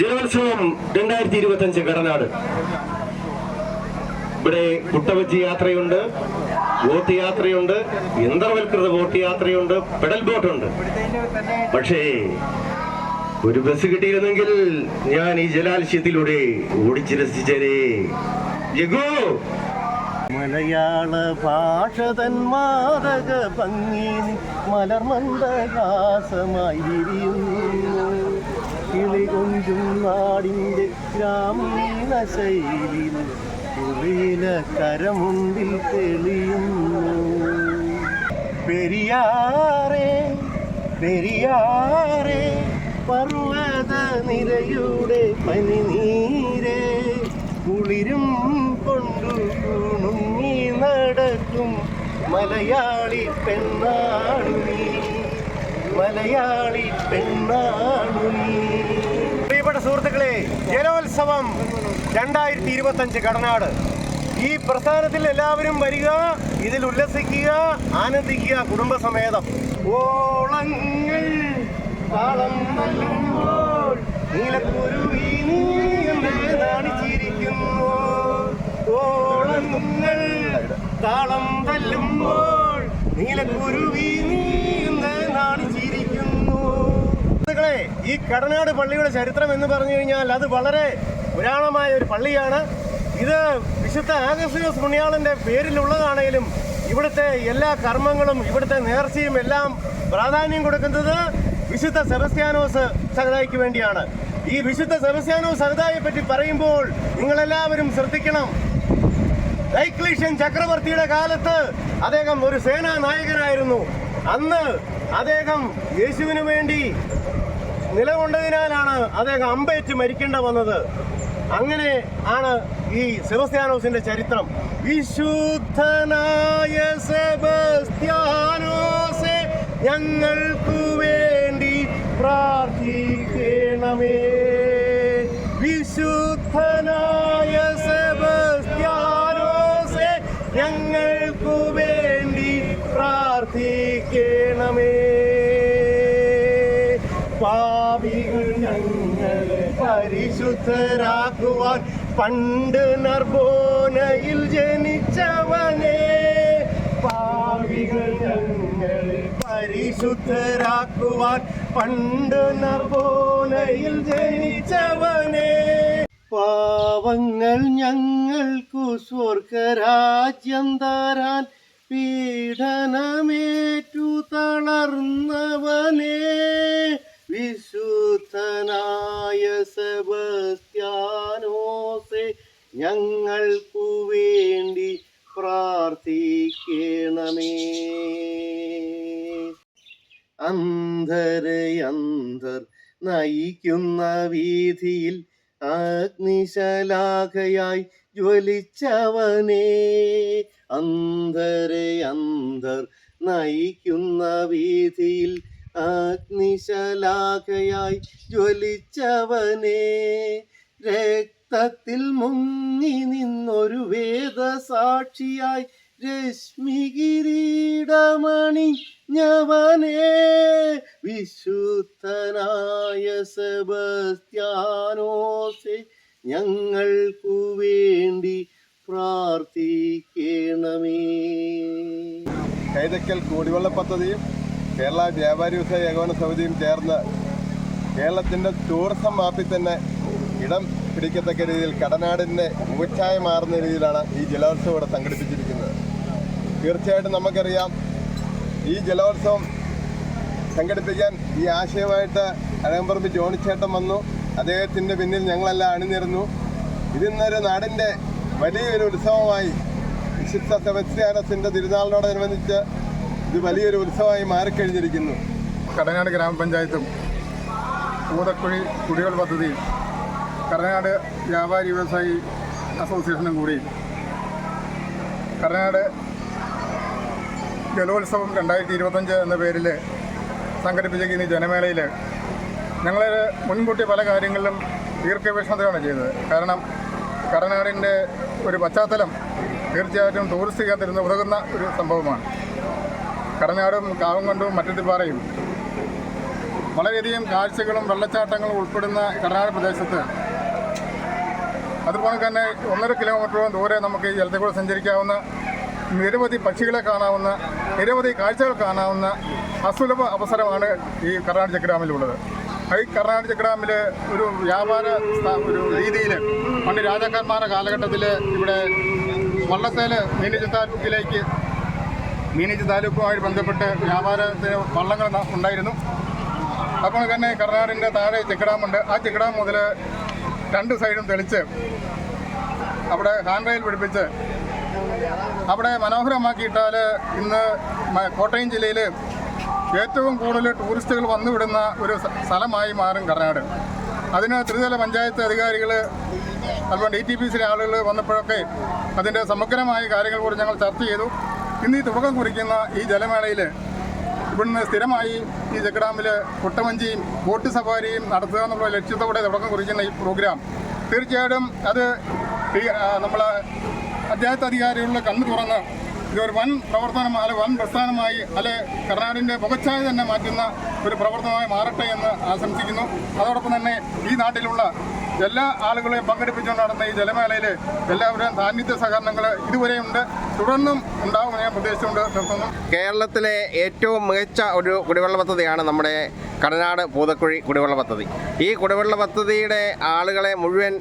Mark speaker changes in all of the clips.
Speaker 1: ജലോത്സവം രണ്ടായിരത്തി ഇരുപത്തി അഞ്ച് കടനാട്. ഇവിടെ കുട്ടവച്ചി യാത്രയുണ്ട് ബോട്ട് യാത്രയുണ്ട് യന്ത്രവൽകൃത ബോട്ട് യാത്രയുണ്ട് പെഡൽ ബോട്ടുണ്ട്. പക്ഷേ ഒരു ബസ് കിട്ടിയിരുന്നെങ്കിൽ ഞാൻ ഈ ജലാലസ്യത്തിലൂടെ ഓടിച്ചു രസിച്ചേനെ. ജഗോ!
Speaker 2: മലയാള ഭാഷ തൻ മാതക ഭംഗി മലർമന്ദഹാസമായി വിരിയുന്നു കിളികൊഞ്ചും നാടിന്റെ ഗ്രാമീണ ശൈലിയിൽ കുളിയില കരമുണ്ടിൽ തെളിയുന്നു. പെരിയാറേ പെരിയാറേ പർവത നിരയുടെ പനിനീരേ കുളിരും കൊണ്ടു കുണുങ്ങി നടക്കും മലയാളി പെണ്ണാണു നീ. മലയാളി പ്രിയപ്പെട്ട സുഹൃത്തുക്കളെ ജലോത്സവം രണ്ടായിരത്തി ഇരുപത്തഞ്ച് കടനാട്. ഈ പ്രസ്ഥാനത്തിൽ എല്ലാവരും വരിക ഇതിൽ ഉല്ലസിക്കുക ആനന്ദിക്കുക കുടുംബസമേതം. ഓളങ്ങൾ ഓളങ്ങൾ താളം തല്ലുമ്പോൾ നീലക്കുരുവി നീ സുഹൃത്തുക്കളെ ഈ കടനാട് പള്ളിയുടെ ചരിത്രം എന്ന് പറഞ്ഞു കഴിഞ്ഞാൽ അത് വളരെ പുരാണമായ ഒരു പള്ളിയാണ്. ഇത് വിശുദ്ധ ആഗസ്റ്റിയോസ് പുണ്യാളന്റെ പേരിലുള്ളതാണെങ്കിലും ഇവിടുത്തെ എല്ലാ കർമ്മങ്ങളും ഇവിടുത്തെ നേർച്ചയും എല്ലാം പ്രാധാന്യം കൊടുക്കുന്നത് വിശുദ്ധ സെബസ്ത്യാനോസ് സഹതായിക്ക് വേണ്ടിയാണ്. ഈ വിശുദ്ധ സെബസ്ത്യാനോസ് സഹതായെ പറ്റി പറയുമ്പോൾ നിങ്ങളെല്ലാവരും ശ്രദ്ധിക്കണം. ഡൈക്ലീഷ്യൻ ചക്രവർത്തിയുടെ കാലത്ത് അദ്ദേഹം ഒരു സേനാ നായകനായിരുന്നു അന്ന് അദ്ദേഹം യേശുവിനു വേണ്ടി നിലകൊണ്ടതിനാലാണ് അദ്ദേഹം അമ്പേറ്റ് മരിക്കേണ്ട വന്നത്. അങ്ങനെ ആണ് ഈ സെബസ്ത്യാനോസിന്റെ ചരിത്രം. വിശുദ്ധനായ സെബസ്ത്യാനോസെ ഞങ്ങൾക്കു വേണ്ടി പ്രാർത്ഥിക്കണമേ. പരിശുദ്ധരാക്കുവാൻ പണ്ട് നർബോനയിൽ ജനിച്ചവനെ പാവികൾ പരിശുദ്ധരാക്കുവാൻ പണ്ട് നർബോനയിൽ ജനിച്ചവനെ. പാവങ്ങൾ ഞങ്ങൾക്കു സ്വർഗരാജ്യം തരാൻ പീഡനമേറ്റു തളർന്നവനെ. വിശുദ്ധനായ സെബസ്ത്യാനോസെ ഞങ്ങൾക്കു വേണ്ടി പ്രാർത്ഥിക്കണമേ. അന്ധരയന്ധർ നയിക്കുന്ന വീതിയിൽ അഗ്നിശലാഖയായി ജ്വലിച്ചവനേ അന്ധരെ അന്ധർ നയിക്കുന്ന വീതിയിൽ അഗ്നിശലാഖയായി ജ്വലിച്ചവനെ രക്തത്തിൽ മുങ്ങി നിന്നൊരു വേദസാക്ഷിയായി രശ്മികിരീടമണിഞ്ഞവനെ വിശുദ്ധനായ സെബസ്ത്യാനോസെ ഞങ്ങൾക്കു വേണ്ടി പ്രാർത്ഥിക്കണമേ.
Speaker 3: കൈതക്കൽ കൂടിവെള്ള പദ്ധതിയും കേരള വ്യാപാരി വ്യവസായ ഏകോപന സമിതിയും ചേർന്ന് കേരളത്തിന്റെ ടൂറിസം മാപ്പിൽ തന്നെ ഇടം പിടിക്കത്തക്ക രീതിയിൽ കടനാടിന്റെ മുഖച്ഛായ മാറുന്ന രീതിയിലാണ് ഈ ജലോത്സവം ഇവിടെ സംഘടിപ്പിച്ചിരിക്കുന്നത്. തീർച്ചയായിട്ടും നമുക്കറിയാം ഈ ജലോത്സവം സംഘടിപ്പിക്കാൻ ഈ ആശയമായിട്ട് അഴകമ്പറമ്പ് ജോണിച്ചേട്ടൻ വന്നു. അദ്ദേഹത്തിന്റെ പിന്നിൽ ഞങ്ങളെല്ലാം അണിനിരുന്നു. ഇതിന്നൊരു നാടിന്റെ വലിയൊരു ഉത്സവമായി വിശുദ്ധ സെബസ്ത്യാനസിന്റെ തിരുനാളിനോടനുബന്ധിച്ച് ഇത് വലിയൊരു ഉത്സവമായി മാറിക്കഴിഞ്ഞിരിക്കുന്നു.
Speaker 4: കടനാട് ഗ്രാമപഞ്ചായത്തും കൂതക്കുഴി കുടിവെള്ള പദ്ധതിയും കടനാട് വ്യാപാരി വ്യവസായി അസോസിയേഷനും കൂടി കടനാട് ജലോത്സവം രണ്ടായിരത്തി ഇരുപത്തഞ്ച് എന്ന പേരിൽ സംഘടിപ്പിച്ചിരിക്കുന്ന ജനമേളയിൽ ഞങ്ങൾ മുൻകൂട്ടി പല കാര്യങ്ങളിലും ദീർഘവീക്ഷണത്തിലാണ് ചെയ്തത്. കാരണം കടനാടിന്റെ ഒരു പശ്ചാത്തലം തീർച്ചയായിട്ടും ടൂറിസ്റ്റ് കേന്ദ്രത്തിന് ഉതകുന്ന ഒരു സംഭവമാണ്. കടനാടും കാവുംകൊണ്ടും മറ്റത്തിപ്പാറയും വളരെയധികം കാഴ്ചകളും വെള്ളച്ചാട്ടങ്ങളും ഉൾപ്പെടുന്ന കടനാട് പ്രദേശത്ത്. അതുപോലെ തന്നെ ഒന്നര കിലോമീറ്ററോളം ദൂരെ നമുക്ക് ഈ ജലത്തിൽ കൂടെ സഞ്ചരിക്കാവുന്ന നിരവധി പക്ഷികളെ കാണാവുന്ന നിരവധി കാഴ്ചകൾ കാണാവുന്ന അസുലഭ അവസരമാണ് ഈ കർണാടക ചെക്ക്ഡാമിലുള്ളത് ഈ കർണാടക ചെക്ക്ഡാമിൽ ഒരു വ്യാപാര ഒരു രീതിയിൽ പണ്ട് രാജാക്കന്മാരുടെ കാലഘട്ടത്തിൽ ഇവിടെ വള്ളത്തേൽ താലൂക്കിലേക്ക് മീനജി താലൂക്കുമായി ബന്ധപ്പെട്ട് വ്യാപാരത്തിന് വള്ളങ്ങൾ ഉണ്ടായിരുന്നു. അപ്പോൾ തന്നെ കർണാടിന്റെ താഴെ ചെക്കിടാമുണ്ട്. ആ ചെക്കിടാം മുതൽ രണ്ട് സൈഡും തെളിച്ച് അവിടെ ഹാൻഡ് റെയിൽ പിടിപ്പിച്ച് അവിടെ മനോഹരമാക്കിയിട്ടാൽ ഇന്ന് കോട്ടയം ജില്ലയിൽ ഏറ്റവും കൂടുതൽ ടൂറിസ്റ്റുകൾ വന്നുവിടുന്ന ഒരു സ്ഥലമായി മാറും കർണാട്. അതിന് ത്രിതല പഞ്ചായത്ത് അധികാരികൾ അതുപോലെ ഡി ടി പി സിയിലെ ആളുകൾ വന്നപ്പോഴൊക്കെ അതിന്റെ സമഗ്രമായ കാര്യങ്ങൾ കൂടി ഞങ്ങൾ ചർച്ച ചെയ്തു. ഇന്ന് ഈ തുടക്കം കുറിക്കുന്ന ഈ ജലമേളയിൽ ഇവിടുന്ന് സ്ഥിരമായി ഈ ചെക്കഡാമിൽ കുട്ടവഞ്ചിയും ബോട്ട് സഫാരിയും നടത്തുക എന്നുള്ള ലക്ഷ്യത്തോടെ തുടക്കം കുറിക്കുന്ന ഈ പ്രോഗ്രാം. തീർച്ചയായിട്ടും അത് ഈ നമ്മൾ പഞ്ചായത്ത് അധികാരികളിൽ കണ്ണു തുറന്ന് ഇതൊരു വൻ പ്രവർത്തനം അല്ലെ വൻ പ്രസ്ഥാനമായി അല്ലെ കർണാടിന്റെ പുകച്ചായ തന്നെ മാറ്റുന്ന ഒരു പ്രവർത്തനമായി മാറട്ടെ എന്ന് ആശംസിക്കുന്നു. അതോടൊപ്പം തന്നെ ഈ നാട്ടിലുള്ള എല്ലാ ആളുകളെയും പങ്കെടുപ്പിച്ചുകൊണ്ട് നടന്ന ഈ ജലമേളയിൽ എല്ലാവരുടെയും സാന്നിധ്യ സഹകരണങ്ങൾ ഇതുവരെയുണ്ട്. തുടർന്നും ഉണ്ടാവും ഞാൻ പ്രതീക്ഷിച്ചുകൊണ്ട്
Speaker 5: കേരളത്തിലെ ഏറ്റവും മികച്ച ഒരു കുടിവെള്ള പദ്ധതിയാണ് നമ്മുടെ കടനാട് പൂതക്കുഴി കുടിവെള്ള പദ്ധതി. ഈ കുടിവെള്ള പദ്ധതിയുടെ ആളുകളെ മുഴുവൻ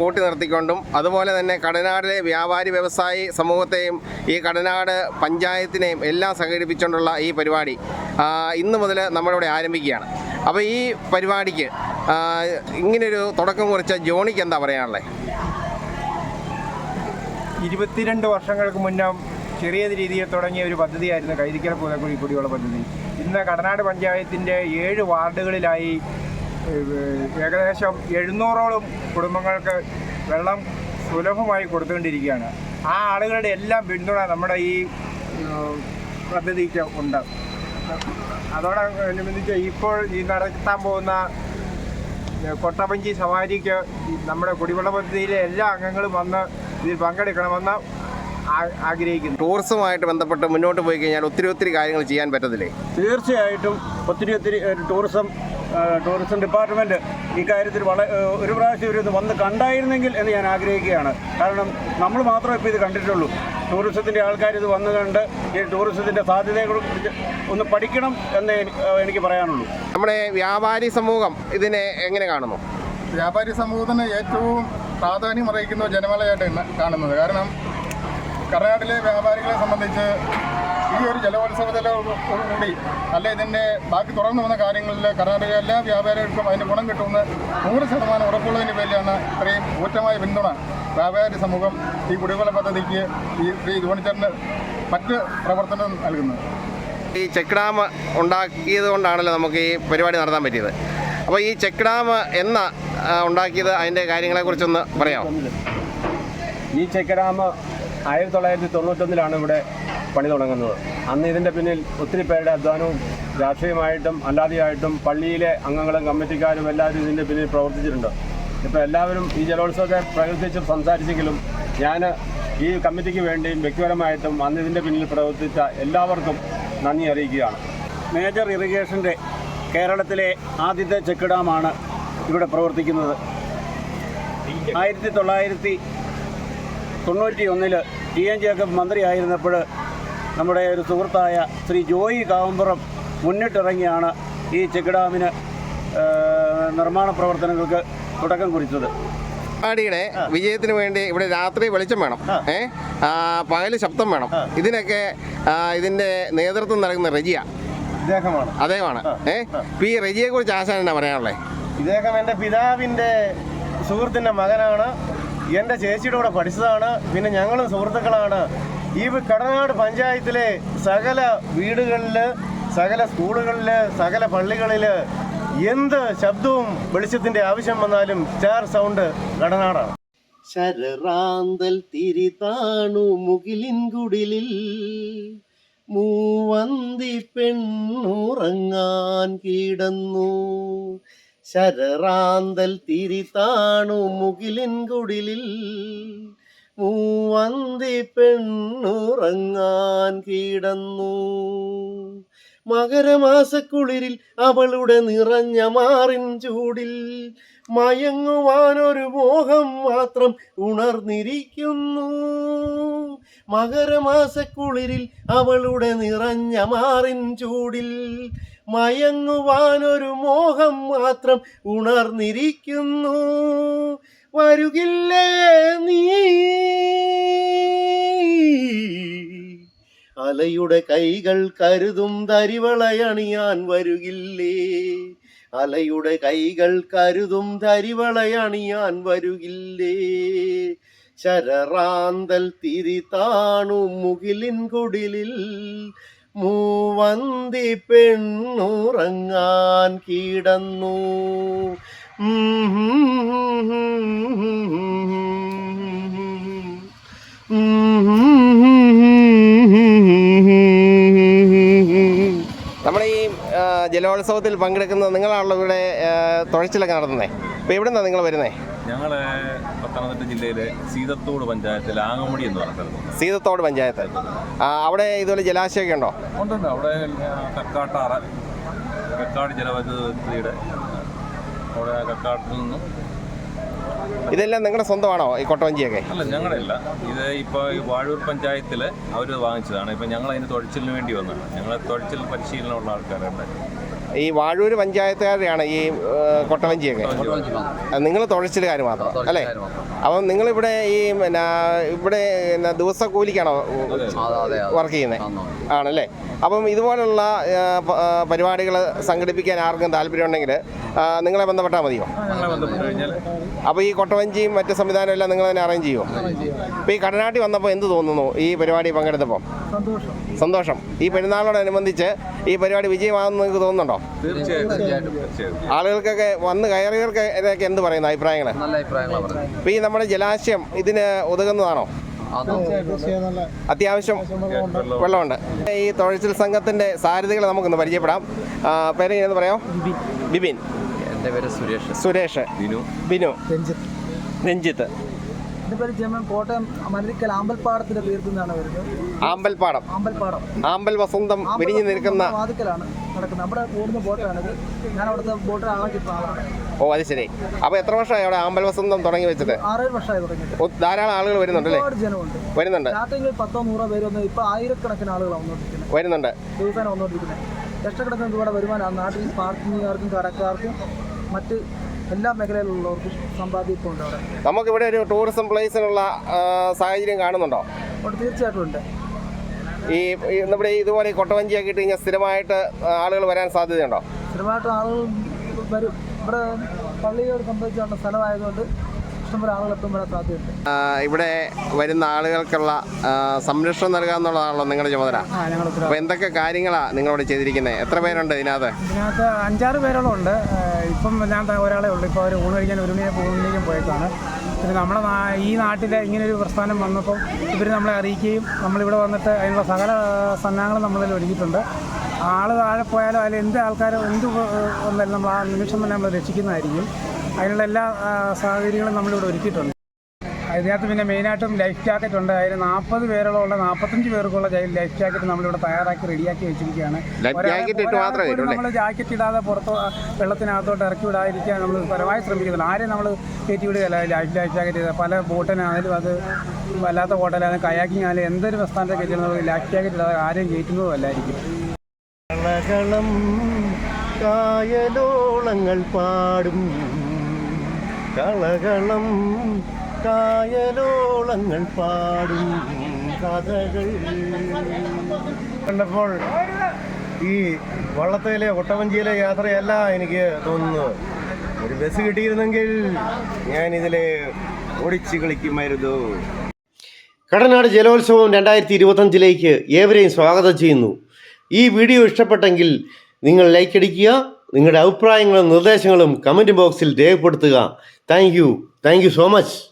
Speaker 5: കൂട്ടി നിർത്തിക്കൊണ്ടും അതുപോലെ തന്നെ കടനാടിലെ വ്യാപാരി വ്യവസായി സമൂഹത്തെയും ഈ കടനാട് പഞ്ചായത്തിനെയും എല്ലാം സഹകരിപ്പിച്ചുകൊണ്ടുള്ള ഈ പരിപാടി ഇന്ന് മുതൽ നമ്മളിവിടെ ആരംഭിക്കുകയാണ്. അപ്പോൾ ഈ പരിപാടിക്ക് ഇങ്ങനൊരു തുടക്കം കുറിച്ച ജോണിക്ക് എന്താ പറയാനുള്ളത്?
Speaker 6: ഇരുപത്തിരണ്ട് വർഷങ്ങൾക്ക് മുന്നേ ചെറിയ രീതിയിൽ തുടങ്ങിയ ഒരു പദ്ധതിയായിരുന്നു കൈതിക്കൽ പൂതക്കുഴി കുടിവെള്ള പദ്ധതി. ഇന്ന് കടനാട് പഞ്ചായത്തിന്റെ ഏഴ് വാർഡുകളിലായി ഏകദേശം എഴുന്നൂറോളം കുടുംബങ്ങൾക്ക് വെള്ളം സുലഭമായി കൊടുത്തുകൊണ്ടിരിക്കുകയാണ്. ആ ആളുകളുടെ എല്ലാം പിന്തുണ നമ്മുടെ ഈ പദ്ധതിക്ക് ഉണ്ട്. അതോടനുബന്ധിച്ച് ഇപ്പോൾ ഈ നടത്താൻ പോകുന്ന കൊട്ടപ്പഞ്ചി സവാരിക്ക് നമ്മുടെ കുടിവെള്ള പദ്ധതിയിലെ എല്ലാ അംഗങ്ങളും വന്ന് ഇതിൽ പങ്കെടുക്കണമെന്ന് ആഗ്രഹിക്കുന്നു.
Speaker 5: ടൂറിസവുമായിട്ട് ബന്ധപ്പെട്ട് മുന്നോട്ട് പോയി കഴിഞ്ഞാൽ ഒത്തിരി ഒത്തിരി കാര്യങ്ങൾ ചെയ്യാൻ പറ്റത്തില്ലേ?
Speaker 7: തീർച്ചയായിട്ടും ഒത്തിരി ഒത്തിരി ടൂറിസം ടൂറിസം ഡിപ്പാർട്ട്മെന്റ് ഇക്കാര്യത്തിൽ വളരെ ഒരു പ്രാവശ്യം ഒരു ഇത് വന്ന് കണ്ടായിരുന്നെങ്കിൽ എന്ന് ഞാൻ ആഗ്രഹിക്കുകയാണ്. കാരണം നമ്മൾ മാത്രമേ ഇപ്പോൾ ഇത് കണ്ടിട്ടുള്ളൂ. ടൂറിസത്തിന്റെ ആൾക്കാർ ഇത് വന്നു കണ്ട് ഈ ടൂറിസത്തിന്റെ സാധ്യതകളും കുറിച്ച് ഒന്ന് പഠിക്കണം എന്ന് എനിക്ക് പറയാനുള്ളൂ.
Speaker 5: നമ്മുടെ വ്യാപാരി സമൂഹം ഇതിനെ എങ്ങനെ കാണുന്നു?
Speaker 4: വ്യാപാരി സമൂഹത്തിന് ഏറ്റവും പ്രാധാന്യം അറിയിക്കുന്ന ജനമേളയായിട്ട് കാണുന്നത്. കാരണം കർണാടകയിലെ വ്യാപാരികളെ സംബന്ധിച്ച് ഈ ഒരു ജലോത്സവത്തിലൂടി അല്ലെ ഇതിന്റെ ബാക്കി തുറന്നു വന്ന കാര്യങ്ങളിൽ കർണാടക എല്ലാ വ്യാപാരികൾക്കും അതിന് ഗുണം കിട്ടുമെന്ന് നൂറ് ശതമാനം ഉറപ്പുള്ളതിന് പേരിലാണ് ഇത്രയും ഊറ്റമായ പിന്തുണ വ്യാപാരി സമൂഹം ഈ കുടിവെള്ള പദ്ധതിക്ക് ഈ ശ്രീ ജോണിച്ചറിന് മറ്റ് പ്രവർത്തനം നൽകുന്നത്.
Speaker 5: ഈ ചെക്ക് ഡാം ഉണ്ടാക്കിയത് കൊണ്ടാണല്ലോ നമുക്ക് ഈ പരിപാടി നടത്താൻ പറ്റിയത്. അപ്പോൾ ഈ ചെക്ക് ഡാം എന്ന ഉണ്ടാക്കിയത് അതിന്റെ കാര്യങ്ങളെക്കുറിച്ചൊന്ന് പറയാമോ?
Speaker 7: ഈ ചെക്ക് ഡാം ആയിരത്തി തൊള്ളായിരത്തി തൊണ്ണൂറ്റൊന്നിലാണ് ഇവിടെ പണി തുടങ്ങുന്നത്. അന്ന് ഇതിന്റെ പിന്നിൽ ഒത്തിരി പേരുടെ അധ്വാനവും രാഷ്ട്രീയമായിട്ടും അല്ലാതെയായിട്ടും പള്ളിയിലെ അംഗങ്ങളും കമ്മിറ്റിക്കാരും എല്ലാവരും ഇതിന്റെ പിന്നിൽ പ്രവർത്തിച്ചിട്ടുണ്ട്. ഇപ്പോൾ എല്ലാവരും ഈ ജലോത്സവത്തെ പ്രകൃതിച്ച് സംസാരിച്ചെങ്കിലും ഞാൻ ഈ കമ്മിറ്റിക്ക് വേണ്ടിയും വ്യക്തിപരമായിട്ടും അന്ന് ഇതിന്റെ പിന്നിൽ പ്രവർത്തിച്ച എല്ലാവർക്കും നന്ദി അറിയിക്കുകയാണ്. മേജർ ഇറിഗേഷന്റെ കേരളത്തിലെ ആദ്യത്തെ ചെക്ക് ഡാമാണ് ഇവിടെ പ്രവർത്തിക്കുന്നത്. ആയിരത്തി തൊള്ളായിരത്തി തൊണ്ണൂറ്റി ഒന്നിൽ ടി എൻ ജേക്കബ് മന്ത്രിയായിരുന്നപ്പോൾ നമ്മുടെ ഒരു സുഹൃത്തായ ശ്രീ ജോയി കാവമ്പുറം മുന്നിട്ടിറങ്ങിയാണ് ഈ ചെക്ക് ഡാമിന് നിർമ്മാണ പ്രവർത്തനങ്ങൾക്ക് തുടക്കം കുറിച്ചത്.
Speaker 5: പരിപാടിയുടെ വിജയത്തിന് വേണ്ടി ഇവിടെ രാത്രി വെളിച്ചം വേണം. ഏ? പകൽ ശബ്ദം വേണം. ഇതിനൊക്കെ ഇതിന്റെ ഇതിന്റെ നേതൃത്വം നൽകുന്ന റെജിയ.
Speaker 2: ഇദ്ദേഹമാണ്.
Speaker 5: അദ്ദേഹമാണ്. ഏ? ഇപ്പം ഈ റെജിയെ കുറിച്ച് ആശാൻ എന്നാ പറയാനുള്ളത്
Speaker 2: ഇദ്ദേഹം എന്റെ പിതാവിന്റെ സുഹൃത്തിന്റെ മകനാണ്. എന്റെ ചേച്ചിയുടെ കൂടെ പഠിച്ചതാണ്. പിന്നെ ഞങ്ങളും സുഹൃത്തുക്കളാണ്. ഈ കടനാട് പഞ്ചായത്തിലെ സകല വീടുകളിൽ സകല സ്കൂളുകളിൽ സകല പള്ളികളിൽ എന്ത് ശബ്ദവും വെളിച്ചത്തിന്റെ ആവശ്യം വന്നാലും സ്റ്റാർ സൗണ്ട് കടനാടാണ്. ശരറാന്തൽ തിരിതാണു മുകിലിൻ കുടിലിൽ മൂവന്തി പെണ്ണുറങ്ങാൻ കിടന്നു. ശരറാന്തൽ തിരിതാണു മുകിലിൻ കുടിലിൽ മൂവന്തി പെണ്ണുറങ്ങാൻ കിടന്നു. മകരമാസക്കുളിരിൽ അവളുടെ നിറഞ്ഞ മാറിൻ ചൂടിൽ മയങ്ങുവാനൊരു മോഹം മാത്രം ഉണർന്നിരിക്കുന്നു. മകരമാസക്കുളിരിൽ അവളുടെ നിറഞ്ഞ മാറിൻ ചൂടിൽ മയങ്ങുവാനൊരു മോഹം മാത്രം ഉണർന്നിരിക്കുന്നു. വരുകില്ലേ നീ. അലയുടെ കൈകൾ കരുതും തരിവളയണിയാൻ വരുകില്ലേ? അലയുടെ കൈകൾ കരുതും തരിവളയണിയാൻ വരുകില്ലേ? ശരറാന്തൽ തിരി താണു മുകിലിൻ കുടിലിൽ മൂവന്തി പെണ്ണുറങ്ങാൻ കിടന്നു.
Speaker 5: നമ്മുടെ ഈ ജലോത്സവത്തിൽ പങ്കെടുക്കുന്ന നിങ്ങളാണല്ലോ ഇവിടെ തുഴച്ചിലൊക്കെ നടത്തുന്നത് അപ്പോൾ എവിടെ നിന്നാണ് നിങ്ങൾ വരുന്നത്
Speaker 8: ഞങ്ങൾ പത്തനംതിട്ട ജില്ലയിലെ സീതത്തോട് പഞ്ചായത്തിൽ ആങ്ങമുടി എന്ന് പറഞ്ഞ സ്ഥലത്ത്.
Speaker 5: സീതത്തോട് പഞ്ചായത്ത്. അവിടെ ഇതുപോലെ ജലാശയമൊക്കെ ഉണ്ടോ?
Speaker 8: ഉണ്ടുണ്ട് അവിടെ കക്കാട്ടാറ കക്കാട് ജലവൈദ്യുതിയുടെ അവിടെ ആ കക്കാട്ടിൽ നിന്നും.
Speaker 5: ഇതെല്ലാം നിങ്ങളുടെ സ്വന്തമാണോ ഈ കൊട്ടവഞ്ചിയൊക്കെ?
Speaker 8: അല്ല ഞങ്ങളല്ല ഇത് ഇപ്പോൾ ഈ വാഴൂർ പഞ്ചായത്തിൽ അവർ വാങ്ങിച്ചതാണ്. ഇപ്പം ഞങ്ങൾ അതിന് തുഴച്ചിലിന് വേണ്ടി വന്നതാണ്. ഞങ്ങൾ തുഴച്ചിൽ പരിശീലനമുള്ള ആൾക്കാരുണ്ട്.
Speaker 5: ഈ വാഴൂർ പഞ്ചായത്തുകാരെയാണ് ഈ കൊട്ടവഞ്ചിയൊക്കെ? നിങ്ങൾ തുഴച്ചിലുകാർ മാത്രം അല്ലേ? അപ്പം നിങ്ങളിവിടെ ഈ പിന്നെ ഇവിടെ ദിവസക്കൂലിക്കാണോ ദിവസ വർക്ക് ചെയ്യുന്നത് ആണല്ലേ? അപ്പം ഇതുപോലുള്ള പരിപാടികൾ സംഘടിപ്പിക്കാൻ ആർക്കും താല്പര്യമുണ്ടെങ്കിൽ നിങ്ങളെ ബന്ധപ്പെട്ടാൽ മതിയോ?
Speaker 8: കഴിഞ്ഞാൽ
Speaker 5: അപ്പോൾ ഈ കൊട്ടവഞ്ചിയും മറ്റ് സംവിധാനവും എല്ലാം നിങ്ങൾ തന്നെ അറേഞ്ച് ചെയ്യുമോ അപ്പോൾ ഈ കടനാട്ടി വന്നപ്പോൾ എന്ത് തോന്നുന്നു ഈ പരിപാടി പങ്കെടുത്തപ്പോൾ? സന്തോഷം. ഈ പെരുന്നാളോടനുബന്ധിച്ച് ഈ പരിപാടി വിജയമാകുമെന്ന് നിങ്ങൾക്ക് തോന്നുന്നുണ്ടോ? ആളുകൾക്കൊക്കെ വന്ന് കയറിയവർക്കൊക്കെ എന്ത് പറയുന്നു? അഭിപ്രായങ്ങൾ?
Speaker 9: നല്ല അഭിപ്രായങ്ങളാണ് പറഞ്ഞത്
Speaker 5: അപ്പോൾ ഈ നമ്മുടെ ജലാശയം ഇതിന് ഉതകുന്നതാണോ അത്യാവശ്യം വെള്ളമുണ്ട്. ഈ തൊഴിൽ സംഘത്തിന്റെ സാരഥികളെ നമുക്കൊന്ന് പരിചയപ്പെടാം. പേര് എന്ന് പറയാം ബിബിൻ.
Speaker 9: എന്റെ പേര് സുരേഷ്.
Speaker 5: സുരേഷ്.
Speaker 8: ബിനു.
Speaker 5: ബിനു. രഞ്ജിത്ത്.
Speaker 10: എന്റെ പേര് ജമൻ കോട്ടയം മലരിക്കൽ ആമ്പൽപ്പാടത്തിന്റെ തീർത്തിൽ നിന്നാണ് വരുന്നത്.
Speaker 5: ആമ്പൽപ്പാടം.
Speaker 10: ആമ്പൽപ്പാടം.
Speaker 5: ആമ്പൽ വസന്തം വിരിഞ്ഞു നിൽക്കുന്ന
Speaker 10: വാതിക്കലാണ് നടക്കുന്നത്. നമ്മുടെ ബോട്ടാണിത്. ഞാൻ അവിടുത്തെ ബോട്ട് ആളാക്കി ആളാണ്.
Speaker 5: ഓ അത് ശരി. അപ്പോൾ എത്ര വർഷമായി അവിടെ ആമ്പൽ വസന്തം തുടങ്ങി വെച്ചിട്ട്?
Speaker 10: ആറേഴ് വർഷമായി തുടങ്ങിയിട്ട്
Speaker 5: ഒ- ധാരാളം ആളുകൾ വരുന്നുണ്ടല്ലേ?
Speaker 10: ഒരുപാട് ജനമുണ്ട്.
Speaker 5: വരുന്നുണ്ട്.
Speaker 10: സ്റ്റാർട്ടിങ്ങിൽ പത്തോ നൂറോ പേര് വന്ന് ഇപ്പൊ ആയിരക്കണക്കിന് ആളുകളാണ് വന്നുകൊണ്ടിരിക്കുന്നത്
Speaker 5: വരുന്നുണ്ട്.
Speaker 10: ദിവസേന വന്നുകൊണ്ടിരിക്കുന്നത് ലക്ഷക്കണക്കിന് രൂപയുടെ വരുമാനമാണ് നാട്ടിൽ പാർക്കിങ്ങുകാർക്കും കടക്കാർക്കും മറ്റ് എല്ലാ മേഖലയിലുള്ളവർക്കും സമ്പാദ്യം അവിടെ. നമുക്ക് അവിടെ
Speaker 5: നമുക്കിവിടെ ഒരു ടൂറിസം പ്ലേസിനുള്ള ആ, സാഹചര്യം കാണുന്നുണ്ടോ?
Speaker 10: അവിടെ തീർച്ചയായിട്ടും ഉണ്ട്.
Speaker 5: ഈ ഈ നമ്മുടെ ഇതുപോലെ ഈ കൊട്ടവഞ്ചിയൊക്കെ ഇട്ട് കഴിഞ്ഞാൽ സ്ഥിരമായിട്ട് ആളുകൾ വരാൻ സാധ്യതയുണ്ടോ?
Speaker 10: സ്ഥിരമായിട്ട് ആളുകൾ വരും. ഇവിടെ പള്ളിയോട് സംബന്ധിച്ചുള്ള സ്ഥലമായതുകൊണ്ട് ഇഷ്ടംപോലെ വരാൻ സാധ്യതയുണ്ട്.
Speaker 5: ഇവിടെ വരുന്ന ആളുകൾക്കുള്ള സംരക്ഷണം നൽകുക എന്നുള്ളതാണല്ലോ നിങ്ങളുടെ ചുമതല.
Speaker 10: അപ്പൊ
Speaker 5: അപ്പോൾ എന്തൊക്കെ കാര്യങ്ങളാണ് നിങ്ങളോട് ചെയ്തിരിക്കുന്നത് എത്ര പേരുണ്ട് ഇതിനകത്ത്?
Speaker 10: ഇതിനകത്ത് അഞ്ചാറ് പേരോളം ഉണ്ട് ഇപ്പം ഞാൻ ഒരാളെ ഉള്ളൂ. ഇപ്പോൾ അവർ ഊണ് കഴിക്കാൻ ഒരു മണിയെ ഊണിലേക്കും പോയേക്കാണ് പിന്നെ നമ്മുടെ ഈ നാട്ടിൽ ഒരു പ്രസ്ഥാനം വന്നപ്പോൾ ഇവർ നമ്മളെ അറിയിക്കുകയും നമ്മളിവിടെ വന്നിട്ട് അതിനുള്ള സകല സന്നാഹങ്ങളും നമ്മളിൽ ഒരുക്കിയിട്ടുണ്ട്. ആൾ താഴെ പോയാലോ അതിൽ എന്ത് ആൾക്കാരോ എന്ത് വന്നാലും നമ്മൾ ആ നിമിഷം തന്നെ നമ്മൾ രക്ഷിക്കുന്നതായിരിക്കും. അതിനുള്ള എല്ലാ സാഹചര്യങ്ങളും നമ്മളിവിടെ ഒരുക്കിയിട്ടുണ്ട്. അതിനകത്ത് പിന്നെ മെയിനായിട്ടും ലൈഫ് ജാക്കറ്റ് ഉണ്ട്. അതിന് നാൽപ്പത് പേരോളം ഉള്ള നാൽപ്പത്തഞ്ച് പേർക്കുള്ള ലൈഫ് ജാക്കറ്റ് നമ്മളിവിടെ തയ്യാറാക്കി റെഡിയാക്കി വെച്ചിരിക്കുകയാണ്. നമ്മൾ ജാക്കറ്റ് ഇടാതെ പുറത്തോ വെള്ളത്തിനകത്തോട്ട് ഇറക്കി വിടാതിരിക്കാൻ നമ്മൾ പരമായി ശ്രമിക്കുന്നില്ല. ആരെയും നമ്മൾ കയറ്റി വിടുകയല്ല? ലൈഫ് ലൈഫ് ജാക്കറ്റ് ചെയ്താൽ പല ബോട്ടിനാണെങ്കിലും അത് വല്ലാത്ത ബോട്ടിലാണെങ്കിലും കയാക്കിങ് ആണെങ്കിലും എന്തൊരു പ്രസ്ഥാനത്തെ കയറ്റി ലൈഫ് ജാക്കറ്റ് ഇടാതെ ആരെയും കയറ്റുന്നതും അല്ലായിരിക്കും.
Speaker 2: കളകളം കായലോളങ്ങൾ പാടും. കളകളം കായലോളങ്ങൾ പാടും കഥകൾ. കണ്ടപ്പോൾ ഈ വള്ളത്തേലെ ഒട്ടവഞ്ചിയിലെ യാത്രയല്ല എനിക്ക് തോന്നുന്നു ഒരു ബസ് കിട്ടിയിരുന്നെങ്കിൽ ഞാൻ ഇതിലെ ഓടിച്ച് കളിക്കുമായിരുന്നു. കടനാട് ജലോത്സവം രണ്ടായിരത്തി ഇരുപത്തഞ്ചിലേക്ക് ഏവരെയും സ്വാഗതം ചെയ്യുന്നു. ഈ വീഡിയോ ഇഷ്ടപ്പെട്ടെങ്കിൽ നിങ്ങൾ ലൈക്ക് അടിക്കുക നിങ്ങളുടെ അഭിപ്രായങ്ങളും നിർദ്ദേശങ്ങളും കമന്റ് ബോക്സിൽ രേഖപ്പെടുത്തുക. Thank you thank you so much